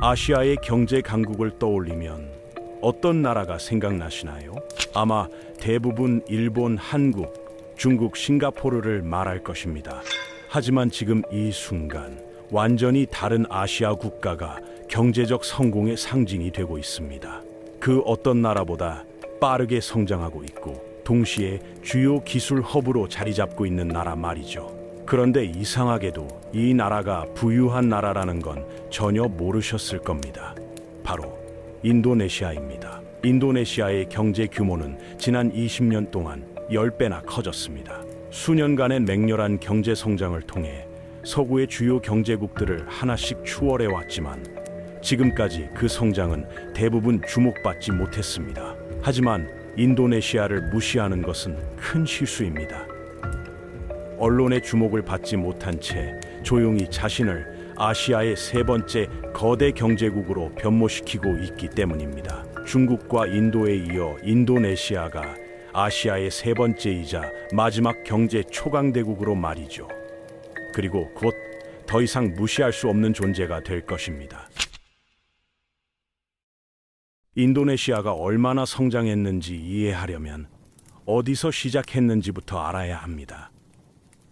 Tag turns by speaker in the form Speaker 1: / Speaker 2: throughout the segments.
Speaker 1: 아시아의 경제 강국을 떠올리면 어떤 나라가 생각나시나요? 아마 대부분 일본, 한국, 중국, 싱가포르를 말할 것입니다. 하지만 지금 이 순간 완전히 다른 아시아 국가가 경제적 성공의 상징이 되고 있습니다. 그 어떤 나라보다 빠르게 성장하고 있고 동시에 주요 기술 허브로 자리 잡고 있는 나라 말이죠. 그런데 이상하게도 이 나라가 부유한 나라라는 건 전혀 모르셨을 겁니다. 바로 인도네시아입니다. 인도네시아의 경제 규모는 지난 20년 동안 10배나 커졌습니다. 수년간의 맹렬한 경제 성장을 통해 서구의 주요 경제국들을 하나씩 추월해 왔지만 지금까지 그 성장은 대부분 주목받지 못했습니다. 하지만 인도네시아를 무시하는 것은 큰 실수입니다. 언론의 주목을 받지 못한 채 조용히 자신을 아시아의 세 번째 거대 경제국으로 변모시키고 있기 때문입니다. 중국과 인도에 이어 인도네시아가 아시아의 세 번째이자 마지막 경제 초강대국으로 말이죠. 그리고 곧 더 이상 무시할 수 없는 존재가 될 것입니다. 인도네시아가 얼마나 성장했는지 이해하려면 어디서 시작했는지부터 알아야 합니다.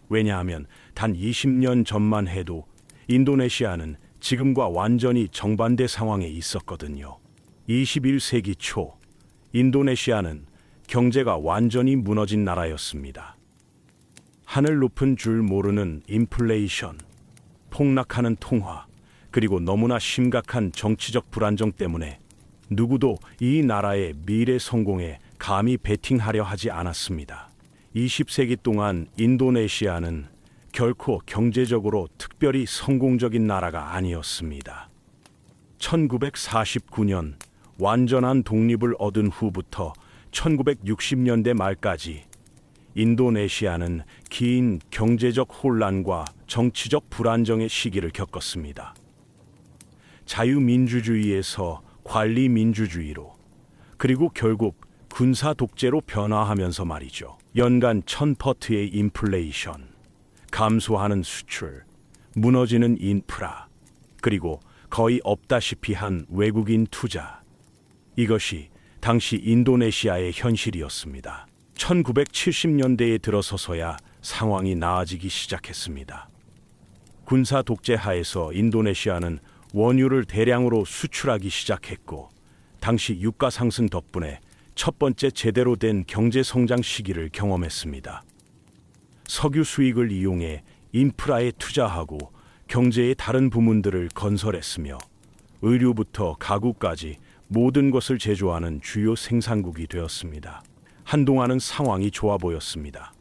Speaker 1: 왜냐하면 단 20년 전만 해도 인도네시아는 지금과 완전히 정반대 상황에 있었거든요. 21세기 초 인도네시아는 경제가 완전히 무너진 나라였습니다. 하늘 높은 줄 모르는 인플레이션, 폭락하는 통화, 그리고 너무나 심각한 정치적 불안정 때문에 누구도 이 나라의 미래 성공에 감히 베팅하려 하지 않았습니다. 20세기 동안 인도네시아는 결코 경제적으로 특별히 성공적인 나라가 아니었습니다. 1949년 완전한 독립을 얻은 후부터 1960년대 말까지 인도네시아는 긴 경제적 혼란과 정치적 불안정의 시기를 겪었습니다. 자유민주주의에서 관리민주주의로 그리고 결국 군사 독재로 변화하면서 말이죠. 연간 1000퍼트의 인플레이션, 감소하는 수출, 무너지는 인프라, 그리고 거의 없다시피 한 외국인 투자. 이것이 당시 인도네시아의 현실이었습니다. 1970년대에 들어서서야 상황이 나아지기 시작했습니다. 군사 독재 하에서 인도네시아는 원유를 대량으로 수출하기 시작했고 당시 유가 상승 덕분에 첫 번째 제대로 된 경제 성장 시기를 경험했습니다. 석유 수익을 이용해 인프라에 투자하고 경제의 다른 부문들을 건설했으며 의류부터 가구까지 모든 것을 제조하는 주요 생산국이 되었습니다. 한동안은 상황이 좋아 보였습니다.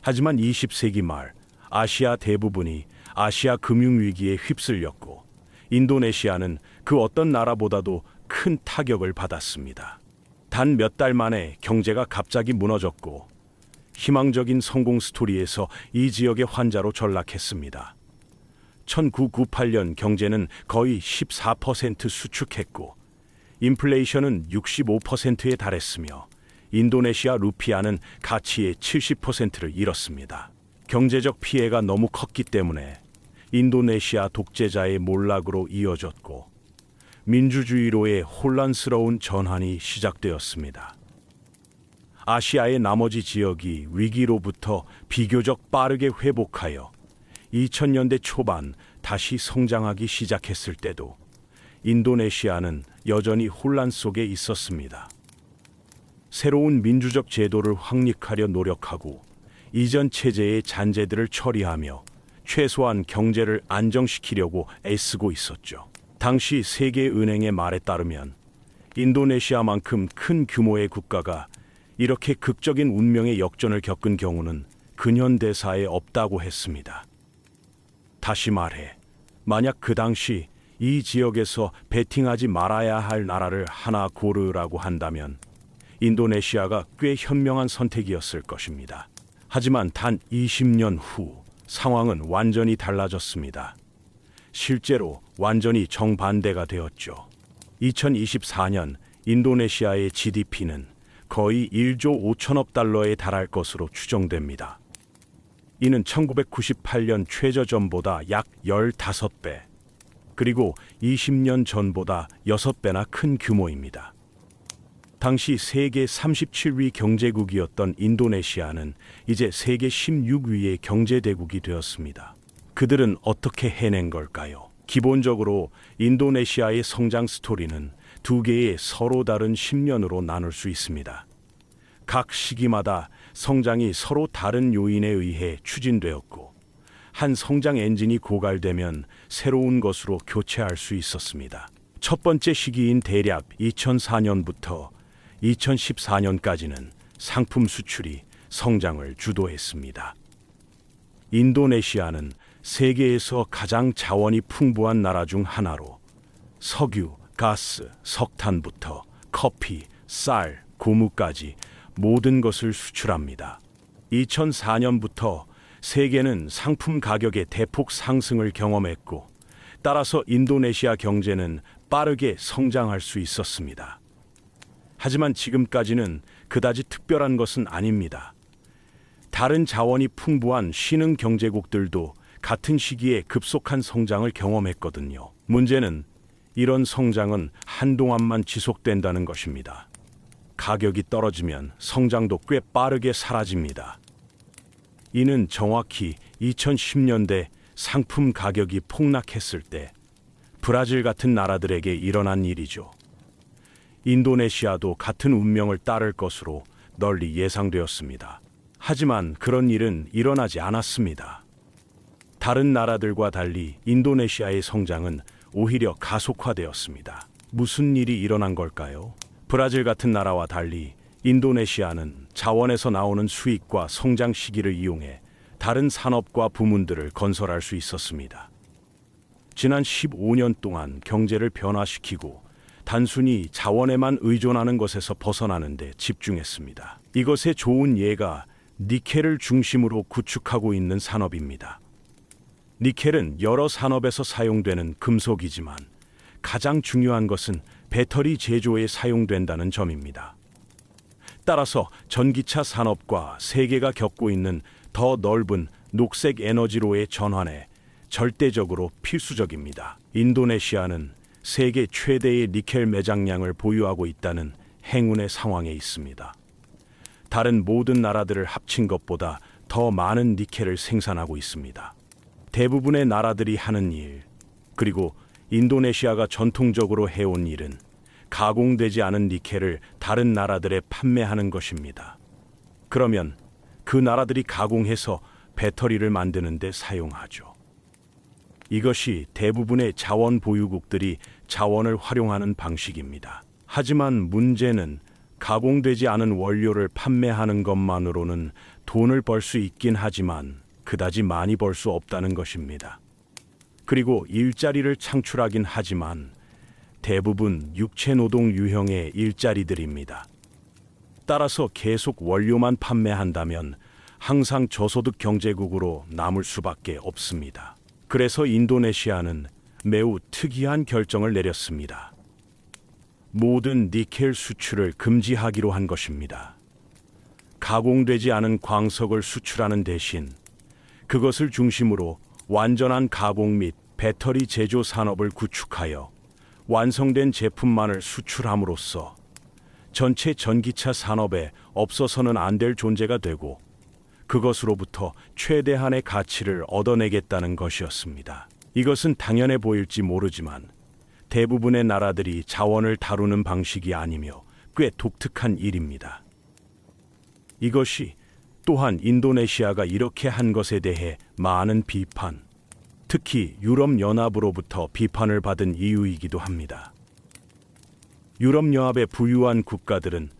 Speaker 1: 하지만 20세기 말 아시아 대부분이 아시아 금융위기에 휩쓸렸고 인도네시아는 그 어떤 나라보다도 큰 타격을 받았습니다. 단 몇 달 만에 경제가 갑자기 무너졌고 희망적인 성공 스토리에서 이 지역의 환자로 전락했습니다. 1998년 경제는 거의 14% 수축했고 인플레이션은 65%에 달했으며 인도네시아 루피아는 가치의 70%를 잃었습니다. 경제적 피해가 너무 컸기 때문에 인도네시아 독재자의 몰락으로 이어졌고 민주주의로의 혼란스러운 전환이 시작되었습니다. 아시아의 나머지 지역이 위기로부터 비교적 빠르게 회복하여 2000년대 초반 다시 성장하기 시작했을 때도 인도네시아는 여전히 혼란 속에 있었습니다. 새로운 민주적 제도를 확립하려 노력하고 이전 체제의 잔재들을 처리하며 최소한 경제를 안정시키려고 애쓰고 있었죠. 당시 세계은행의 말에 따르면 인도네시아만큼 큰 규모의 국가가 이렇게 극적인 운명의 역전을 겪은 경우는 근현대사에 없다고 했습니다. 다시 말해, 만약 그 당시 이 지역에서 베팅하지 말아야 할 나라를 하나 고르라고 한다면 인도네시아가 꽤 현명한 선택이었을 것입니다. 하지만 단 20년 후 상황은 완전히 달라졌습니다. 실제로 완전히 정반대가 되었죠. 2024년 인도네시아의 GDP는 거의 1조 5천억 달러에 달할 것으로 추정됩니다. 이는 1998년 최저점보다 약 15배, 그리고 20년 전보다 6배나 큰 규모입니다. 당시 세계 37위 경제국이었던 인도네시아는 이제 세계 16위의 경제대국이 되었습니다. 그들은 어떻게 해낸 걸까요? 기본적으로 인도네시아의 성장 스토리는 두 개의 서로 다른 10년으로 나눌 수 있습니다. 각 시기마다 성장이 서로 다른 요인에 의해 추진되었고, 한 성장 엔진이 고갈되면 새로운 것으로 교체할 수 있었습니다. 첫 번째 시기인 대략 2004년부터 2014년까지는 상품 수출이 성장을 주도했습니다. 인도네시아는 세계에서 가장 자원이 풍부한 나라 중 하나로 석유, 가스, 석탄부터 커피, 쌀, 고무까지 모든 것을 수출합니다. 2004년부터 세계는 상품 가격의 대폭 상승을 경험했고, 따라서 인도네시아 경제는 빠르게 성장할 수 있었습니다. 하지만 지금까지는 그다지 특별한 것은 아닙니다. 다른 자원이 풍부한 신흥 경제국들도 같은 시기에 급속한 성장을 경험했거든요. 문제는 이런 성장은 한동안만 지속된다는 것입니다. 가격이 떨어지면 성장도 꽤 빠르게 사라집니다. 이는 정확히 2010년대 상품 가격이 폭락했을 때 브라질 같은 나라들에게 일어난 일이죠. 인도네시아도 같은 운명을 따를 것으로 널리 예상되었습니다. 하지만 그런 일은 일어나지 않았습니다. 다른 나라들과 달리 인도네시아의 성장은 오히려 가속화되었습니다. 무슨 일이 일어난 걸까요? 브라질 같은 나라와 달리 인도네시아는 자원에서 나오는 수익과 성장 시기를 이용해 다른 산업과 부문들을 건설할 수 있었습니다. 지난 15년 동안 경제를 변화시키고 단순히 자원에만 의존하는 것에서 벗어나는 데 집중했습니다. 이것의 좋은 예가 니켈을 중심으로 구축하고 있는 산업입니다. 니켈은 여러 산업에서 사용되는 금속이지만 가장 중요한 것은 배터리 제조에 사용된다는 점입니다. 따라서 전기차 산업과 세계가 겪고 있는 더 넓은 녹색 에너지로의 전환에 절대적으로 필수적입니다. 인도네시아는 세계 최대의 니켈 매장량을 보유하고 있다는 행운의 상황에 있습니다. 다른 모든 나라들을 합친 것보다 더 많은 니켈을 생산하고 있습니다. 대부분의 나라들이 하는 일, 그리고 인도네시아가 전통적으로 해온 일은 가공되지 않은 니켈을 다른 나라들에 판매하는 것입니다. 그러면 그 나라들이 가공해서 배터리를 만드는데 사용하죠. 이것이 대부분의 자원 보유국들이 자원을 활용하는 방식입니다. 하지만 문제는 가공되지 않은 원료를 판매하는 것만으로는 돈을 벌 수 있긴 하지만 그다지 많이 벌 수 없다는 것입니다. 그리고 일자리를 창출하긴 하지만 대부분 육체 노동 유형의 일자리들입니다. 따라서 계속 원료만 판매한다면 항상 저소득 경제국으로 남을 수밖에 없습니다. 그래서 인도네시아는 매우 특이한 결정을 내렸습니다. 모든 니켈 수출을 금지하기로 한 것입니다. 가공되지 않은 광석을 수출하는 대신 그것을 중심으로 완전한 가공 및 배터리 제조 산업을 구축하여 완성된 제품만을 수출함으로써 전체 전기차 산업에 없어서는 안 될 존재가 되고 그것으로부터 최대한의 가치를 얻어내겠다는 것이었습니다. 이것은 당연해 보일지 모르지만 대부분의 나라들이 자원을 다루는 방식이 아니며 꽤 독특한 일입니다. 이것이 또한 인도네시아가 이렇게 한 것에 대해 많은 비판, 특히 유럽연합으로부터 비판을 받은 이유이기도 합니다. 유럽연합의 부유한 국가들은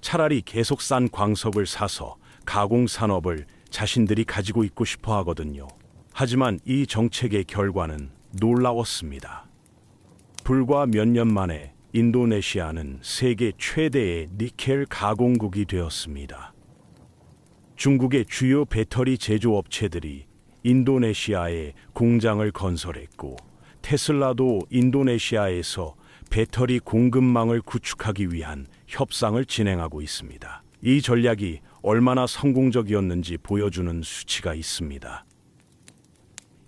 Speaker 1: 차라리 계속 싼 광석을 사서 가공 산업을 자신들이 가지고 있고 싶어 하거든요. 하지만 이 정책의 결과는 놀라웠습니다. 불과 몇 년 만에 인도네시아는 세계 최대의 니켈 가공국이 되었습니다. 중국의 주요 배터리 제조업체들이 인도네시아에 공장을 건설했고 테슬라도 인도네시아에서 배터리 공급망을 구축하기 위한 협상을 진행하고 있습니다. 이 전략이 얼마나 성공적이었는지 보여주는 수치가 있습니다.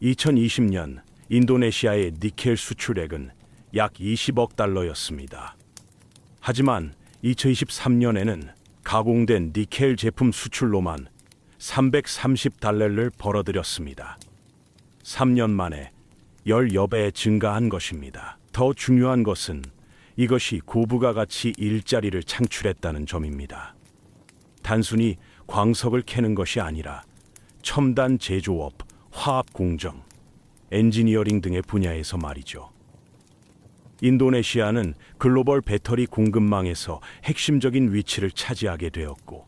Speaker 1: 2020년 인도네시아의 니켈 수출액은 약 20억 달러였습니다. 하지만 2023년에는 가공된 니켈 제품 수출로만 330달러를 벌어들였습니다. 3년 만에 10여 배 증가한 것입니다. 더 중요한 것은 이것이 고부가 가치 일자리를 창출했다는 점입니다. 단순히 광석을 캐는 것이 아니라 첨단 제조업, 화학 공정, 엔지니어링 등의 분야에서 말이죠. 인도네시아는 글로벌 배터리 공급망에서 핵심적인 위치를 차지하게 되었고,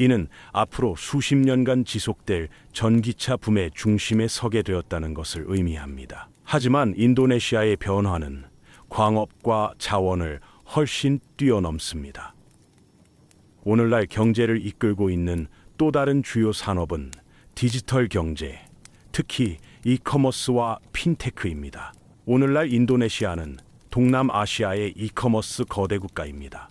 Speaker 1: 이는 앞으로 수십 년간 지속될 전기차 붐의 중심에 서게 되었다는 것을 의미합니다. 하지만 인도네시아의 변화는 광업과 자원을 훨씬 뛰어넘습니다. 오늘날 경제를 이끌고 있는 또 다른 주요 산업은 디지털 경제, 특히 이커머스와 핀테크입니다. 오늘날 인도네시아는 동남아시아의 이커머스 거대 국가입니다.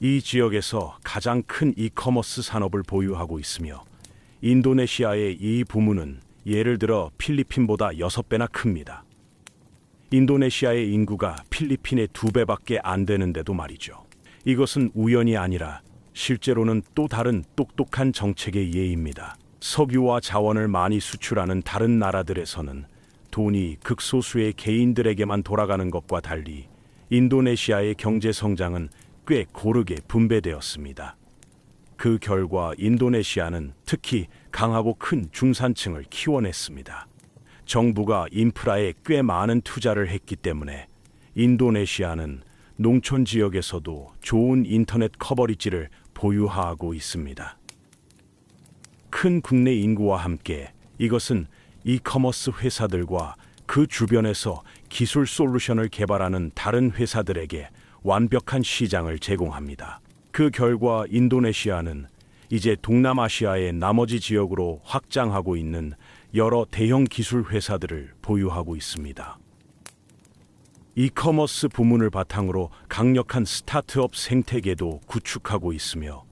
Speaker 1: 이 지역에서 가장 큰 이커머스 산업을 보유하고 있으며 인도네시아의 이 부문은 예를 들어 필리핀보다 6배나 큽니다. 인도네시아의 인구가 필리핀의 두 배밖에 안 되는데도 말이죠. 이것은 우연이 아니라 실제로는 또 다른 똑똑한 정책의 예입니다. 석유와 자원을 많이 수출하는 다른 나라들에서는 돈이 극소수의 개인들에게만 돌아가는 것과 달리 인도네시아의 경제 성장은 꽤 고르게 분배되었습니다. 그 결과 인도네시아는 특히 강하고 큰 중산층을 키워냈습니다. 정부가 인프라에 꽤 많은 투자를 했기 때문에 인도네시아는 농촌 지역에서도 좋은 인터넷 커버리지를 보유하고 있습니다. 큰 국내 인구와 함께 이것은 이커머스 회사들과 그 주변에서 기술 솔루션을 개발하는 다른 회사들에게 완벽한 시장을 제공합니다. 그 결과 인도네시아는 이제 동남아시아의 나머지 지역으로 확장하고 있는 여러 대형 기술 회사들을 보유하고 있습니다. 이커머스 부문을 바탕으로 강력한 스타트업 생태계도 구축하고 있으며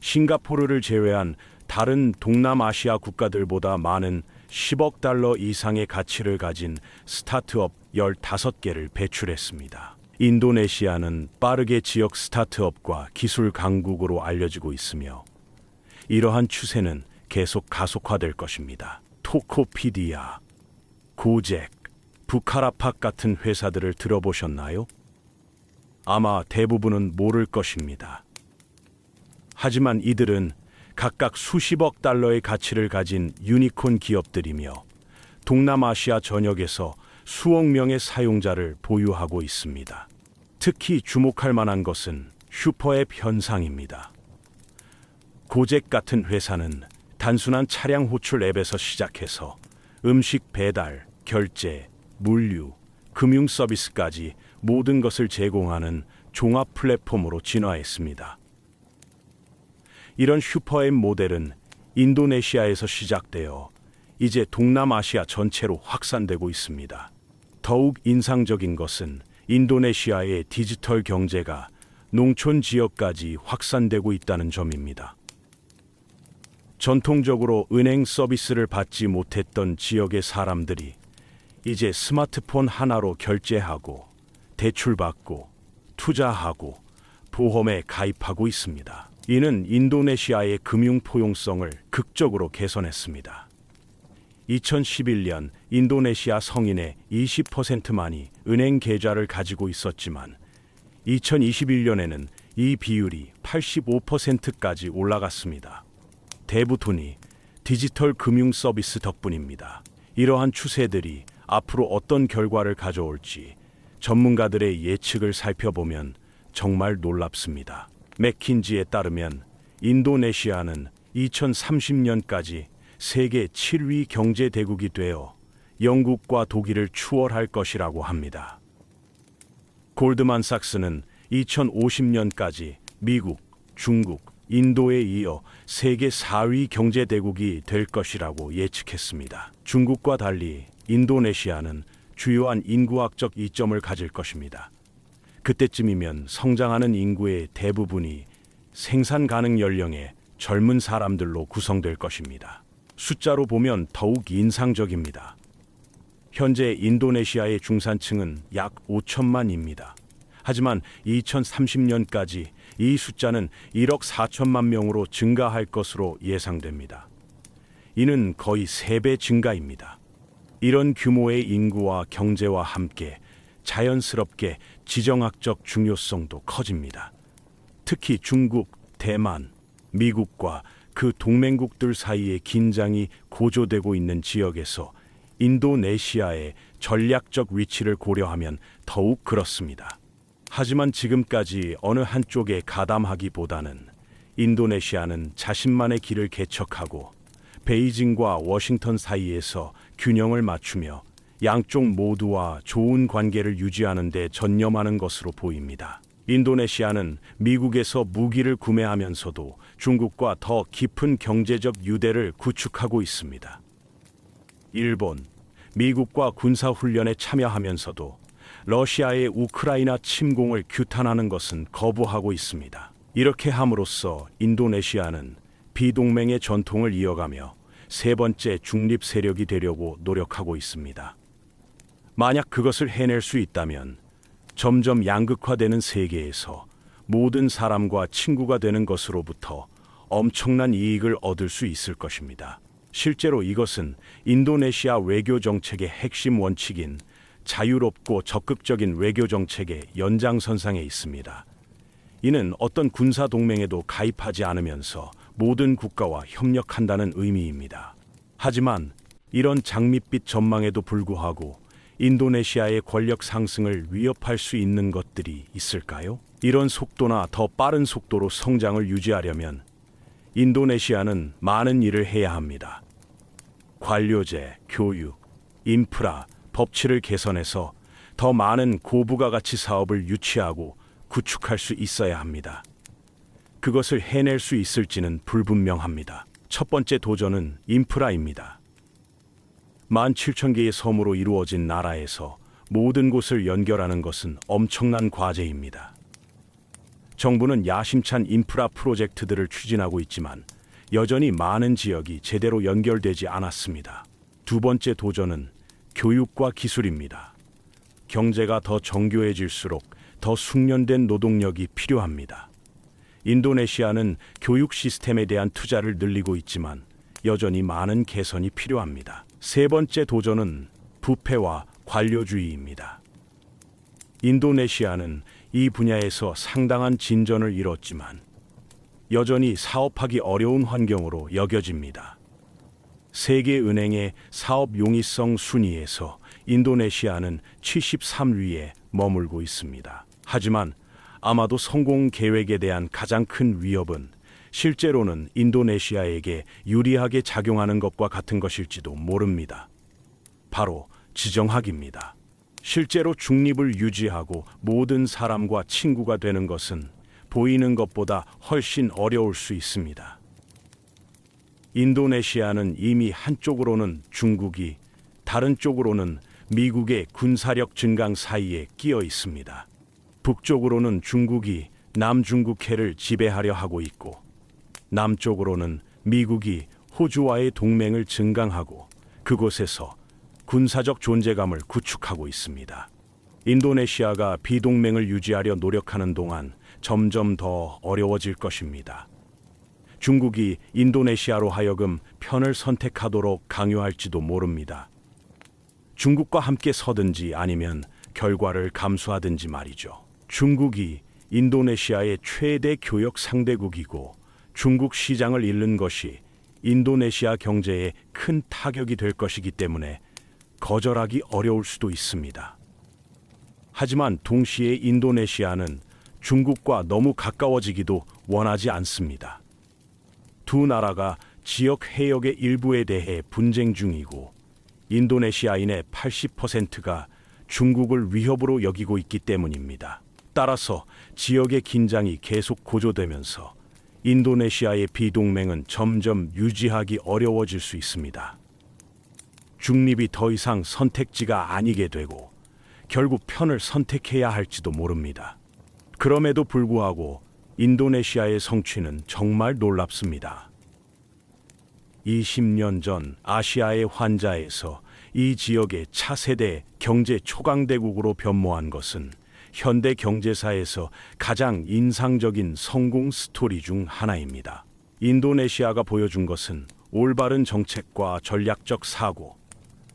Speaker 1: 싱가포르를 제외한 다른 동남아시아 국가들보다 많은 10억 달러 이상의 가치를 가진 스타트업 15개를 배출했습니다. 인도네시아는 빠르게 지역 스타트업과 기술 강국으로 알려지고 있으며 이러한 추세는 계속 가속화될 것입니다. 토코피디아, 고잭, 부카라팍 같은 회사들을 들어보셨나요? 아마 대부분은 모를 것입니다. 하지만 이들은 각각 수십억 달러의 가치를 가진 유니콘 기업들이며 동남아시아 전역에서 수억 명의 사용자를 보유하고 있습니다. 특히 주목할 만한 것은 슈퍼앱 현상입니다. 고잭 같은 회사는 단순한 차량 호출 앱에서 시작해서 음식 배달, 결제, 물류, 금융 서비스까지 모든 것을 제공하는 종합 플랫폼으로 진화했습니다. 이런 슈퍼앱 모델은 인도네시아에서 시작되어 이제 동남아시아 전체로 확산되고 있습니다. 더욱 인상적인 것은 인도네시아의 디지털 경제가 농촌 지역까지 확산되고 있다는 점입니다. 전통적으로 은행 서비스를 받지 못했던 지역의 사람들이 이제 스마트폰 하나로 결제하고 대출받고 투자하고 보험에 가입하고 있습니다. 이는 인도네시아의 금융 포용성을 극적으로 개선했습니다. 2011년 인도네시아 성인의 20%만이 은행 계좌를 가지고 있었지만 2021년에는 이 비율이 85%까지 올라갔습니다. 대부분이 디지털 금융 서비스 덕분입니다. 이러한 추세들이 앞으로 어떤 결과를 가져올지 전문가들의 예측을 살펴보면 정말 놀랍습니다. 맥킨지에 따르면 인도네시아는 2030년까지 세계 7위 경제 대국이 되어 영국과 독일을 추월할 것이라고 합니다. 골드만삭스는 2050년까지 미국, 중국, 인도에 이어 세계 4위 경제 대국이 될 것이라고 예측했습니다. 중국과 달리 인도네시아는 주요한 인구학적 이점을 가질 것입니다. 그때쯤이면 성장하는 인구의 대부분이 생산 가능 연령의 젊은 사람들로 구성될 것입니다. 숫자로 보면 더욱 인상적입니다. 현재 인도네시아의 중산층은 약 5천만입니다. 하지만 2030년까지 이 숫자는 1억 4천만 명으로 증가할 것으로 예상됩니다. 이는 거의 3배 증가입니다. 이런 규모의 인구와 경제와 함께 자연스럽게 지정학적 중요성도 커집니다. 특히 중국, 대만, 미국과 그 동맹국들 사이의 긴장이 고조되고 있는 지역에서 인도네시아의 전략적 위치를 고려하면 더욱 그렇습니다. 하지만 지금까지 어느 한쪽에 가담하기보다는 인도네시아는 자신만의 길을 개척하고 베이징과 워싱턴 사이에서 균형을 맞추며 양쪽 모두와 좋은 관계를 유지하는 데 전념하는 것으로 보입니다. 인도네시아는 미국에서 무기를 구매하면서도 중국과 더 깊은 경제적 유대를 구축하고 있습니다. 일본, 미국과 군사훈련에 참여하면서도 러시아의 우크라이나 침공을 규탄하는 것은 거부하고 있습니다. 이렇게 함으로써 인도네시아는 비동맹의 전통을 이어가며 세 번째 중립 세력이 되려고 노력하고 있습니다. 만약 그것을 해낼 수 있다면 점점 양극화되는 세계에서 모든 사람과 친구가 되는 것으로부터 엄청난 이익을 얻을 수 있을 것입니다. 실제로 이것은 인도네시아 외교 정책의 핵심 원칙인 자유롭고 적극적인 외교 정책의 연장선상에 있습니다. 이는 어떤 군사 동맹에도 가입하지 않으면서 모든 국가와 협력한다는 의미입니다. 하지만 이런 장밋빛 전망에도 불구하고 인도네시아의 권력 상승을 위협할 수 있는 것들이 있을까요? 이런 속도나 더 빠른 속도로 성장을 유지하려면 인도네시아는 많은 일을 해야 합니다. 관료제, 교육, 인프라, 법치를 개선해서 더 많은 고부가 가치 사업을 유치하고 구축할 수 있어야 합니다. 그것을 해낼 수 있을지는 불분명합니다. 첫 번째 도전은 인프라입니다. 17,000 개의 섬으로 이루어진 나라에서 모든 곳을 연결하는 것은 엄청난 과제입니다. 정부는 야심찬 인프라 프로젝트들을 추진하고 있지만 여전히 많은 지역이 제대로 연결되지 않았습니다. 두 번째 도전은 교육과 기술입니다. 경제가 더 정교해질수록 더 숙련된 노동력이 필요합니다. 인도네시아는 교육 시스템에 대한 투자를 늘리고 있지만 여전히 많은 개선이 필요합니다. 세 번째 도전은 부패와 관료주의입니다. 인도네시아는 이 분야에서 상당한 진전을 이뤘지만 여전히 사업하기 어려운 환경으로 여겨집니다. 세계은행의 사업 용이성 순위에서 인도네시아는 73위에 머물고 있습니다. 하지만 아마도 성공 계획에 대한 가장 큰 위협은 실제로는 인도네시아에게 유리하게 작용하는 것과 같은 것일지도 모릅니다. 바로 지정학입니다. 실제로 중립을 유지하고 모든 사람과 친구가 되는 것은 보이는 것보다 훨씬 어려울 수 있습니다. 인도네시아는 이미 한쪽으로는 중국이 다른 쪽으로는 미국의 군사력 증강 사이에 끼어 있습니다. 북쪽으로는 중국이 남중국해를 지배하려 하고 있고 남쪽으로는 미국이 호주와의 동맹을 증강하고 그곳에서 군사적 존재감을 구축하고 있습니다. 인도네시아가 비동맹을 유지하려 노력하는 동안 점점 더 어려워질 것입니다. 중국이 인도네시아로 하여금 편을 선택하도록 강요할지도 모릅니다. 중국과 함께 서든지 아니면 결과를 감수하든지 말이죠. 중국이 인도네시아의 최대 교역 상대국이고 중국 시장을 잃는 것이 인도네시아 경제에 큰 타격이 될 것이기 때문에 거절하기 어려울 수도 있습니다. 하지만 동시에 인도네시아는 중국과 너무 가까워지기도 원하지 않습니다. 두 나라가 지역 해역의 일부에 대해 분쟁 중이고 인도네시아인의 80%가 중국을 위협으로 여기고 있기 때문입니다. 따라서 지역의 긴장이 계속 고조되면서 인도네시아의 비동맹은 점점 유지하기 어려워질 수 있습니다. 중립이 더 이상 선택지가 아니게 되고 결국 편을 선택해야 할지도 모릅니다. 그럼에도 불구하고 인도네시아의 성취는 정말 놀랍습니다. 20년 전 아시아의 환자에서 이 지역의 차세대 경제 초강대국으로 변모한 것은 현대 경제사에서 가장 인상적인 성공 스토리 중 하나입니다. 인도네시아가 보여준 것은 올바른 정책과 전략적 사고,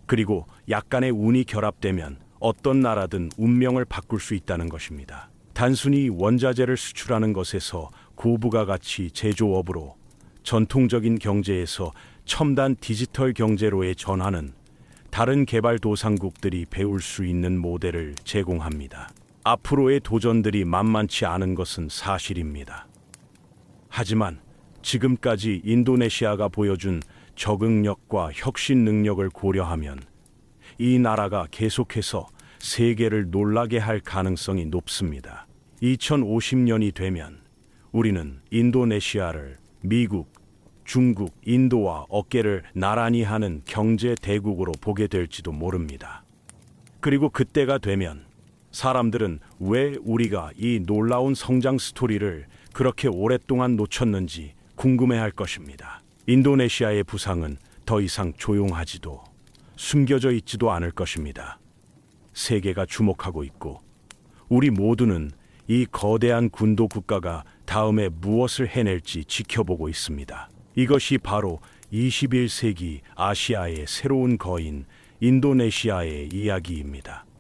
Speaker 1: 그리고 약간의 운이 결합되면 어떤 나라든 운명을 바꿀 수 있다는 것입니다. 단순히 원자재를 수출하는 것에서 고부가 가치 제조업으로 전통적인 경제에서 첨단 디지털 경제로의 전환은 다른 개발도상국들이 배울 수 있는 모델을 제공합니다. 앞으로의 도전들이 만만치 않은 것은 사실입니다. 하지만 지금까지 인도네시아가 보여준 적응력과 혁신 능력을 고려하면 이 나라가 계속해서 세계를 놀라게 할 가능성이 높습니다. 2050년이 되면 우리는 인도네시아를 미국, 중국, 인도와 어깨를 나란히 하는 경제 대국으로 보게 될지도 모릅니다. 그리고 그때가 되면 사람들은 왜 우리가 이 놀라운 성장 스토리를 그렇게 오랫동안 놓쳤는지 궁금해할 것입니다. 인도네시아의 부상은 더 이상 조용하지도 숨겨져 있지도 않을 것입니다. 세계가 주목하고 있고 우리 모두는 이 거대한 군도 국가가 다음에 무엇을 해낼지 지켜보고 있습니다. 이것이 바로 21세기 아시아의 새로운 거인 인도네시아의 이야기입니다.